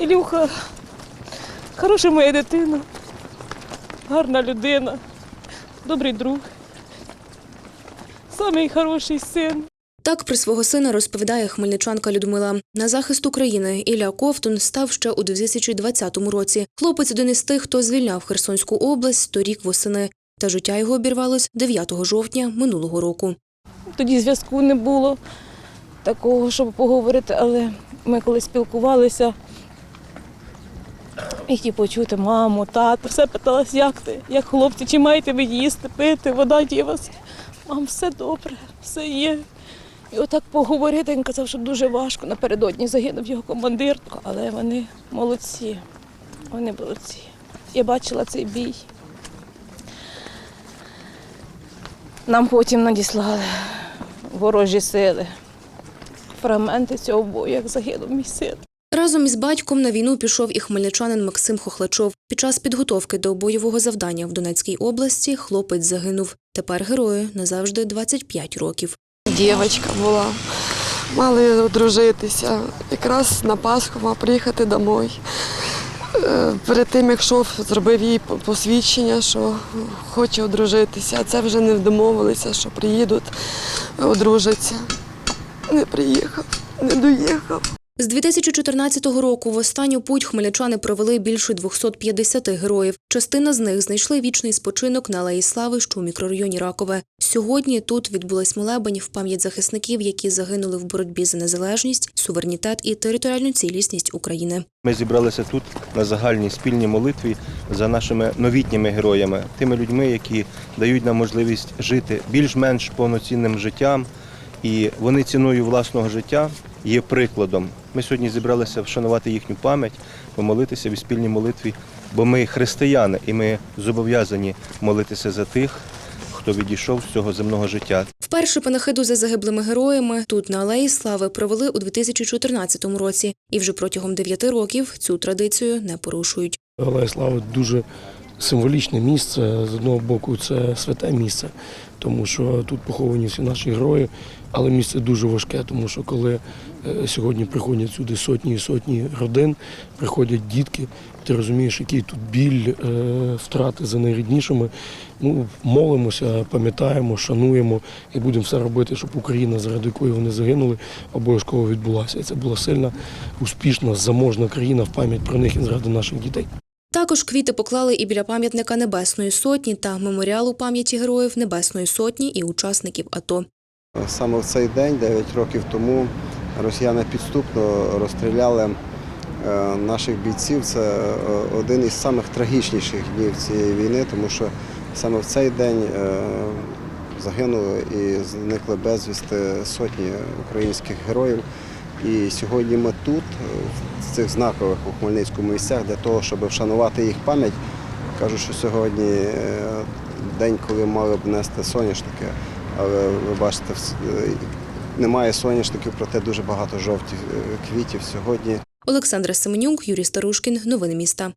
Ілюха, хороша моя дитина, гарна людина, добрий друг, самий хороший син. Так про свого сина розповідає хмельничанка Людмила. На захист України Ілля Ковтун став ще у 2020 році. Хлопець один із тих, хто звільняв Херсонську область торік восени. Та життя його обірвалось 9 жовтня минулого року. Тоді зв'язку не було такого, щоб поговорити, але ми коли спілкувалися, і хотів почути маму, тату, все питалась, як ти, як хлопці, чи маєте ви їсти, пити, вода є вас. Мам, все добре, все є. І отак поговорити, він казав, що дуже важко. Напередодні загинув його командир, але вони молодці. Вони молодці. Я бачила цей бій. Нам потім надіслали ворожі сили. Фрагменти цього бою, як загинув мій син. Разом із батьком на війну пішов і хмельничанин Максим Хохлачов. Під час підготовки до бойового завдання в Донецькій області хлопець загинув. Тепер герою назавжди 25 років. Дівчинка була. Мали одружитися. Якраз на Пасху мав приїхати домой. Е, Перед тим, як йшов, зробив їй посвідчення, що хоче одружитися. А це вже не домовилися, що приїдуть, одружаться. Не приїхав, не доїхав. З 2014 року в останню путь хмельничани провели більше 250 героїв. Частина з них знайшли вічний спочинок на Алеї Слави, що у мікрорайоні Ракове. Сьогодні тут відбулась молебень в пам'ять захисників, які загинули в боротьбі за незалежність, суверенітет і територіальну цілісність України. Ми зібралися тут на загальній спільній молитві за нашими новітніми героями, тими людьми, які дають нам можливість жити більш-менш повноцінним життям, і вони ціною власного життя є прикладом. Ми сьогодні зібралися вшанувати їхню пам'ять, помолитися в спільній молитві, бо ми християни і ми зобов'язані молитися за тих, хто відійшов з цього земного життя. Вперше панахиду за загиблими героями тут на Алеї Слави провели у 2014 році, і вже протягом 9 років цю традицію не порушують. Алея Слави дуже символічне місце. З одного боку, це святе місце, тому що тут поховані всі наші герої, але місце дуже важке, тому що коли е, сьогодні приходять сюди сотні і сотні родин, приходять дітки, ти розумієш, який тут біль, е, втрати за найріднішими. Ну, молимося, пам'ятаємо, шануємо і будемо все робити, щоб Україна, заради якої вони загинули, обов'язково відбулася. І це була сильна, успішна, заможна країна в пам'ять про них і заради наших дітей. Також квіти поклали і біля пам'ятника Небесної Сотні та меморіалу пам'яті героїв Небесної Сотні і учасників АТО. Саме в цей день, 9 років тому, росіяни підступно розстріляли е, наших бійців. Це е, один із самих трагічніших днів цієї війни, тому що саме в цей день е, загинули і зникли безвісти сотні українських героїв. І сьогодні ми тут, е, в цих знакових у Хмельницькому місцях, для того, щоб вшанувати їх пам'ять. Кажу, що сьогодні е, день, коли мали б нести соняшники, але ви бачите, е, немає соняшників, проте дуже багато жовтих квітів сьогодні. Олександра Семенюк, Юрій Старушкін. Новини міста.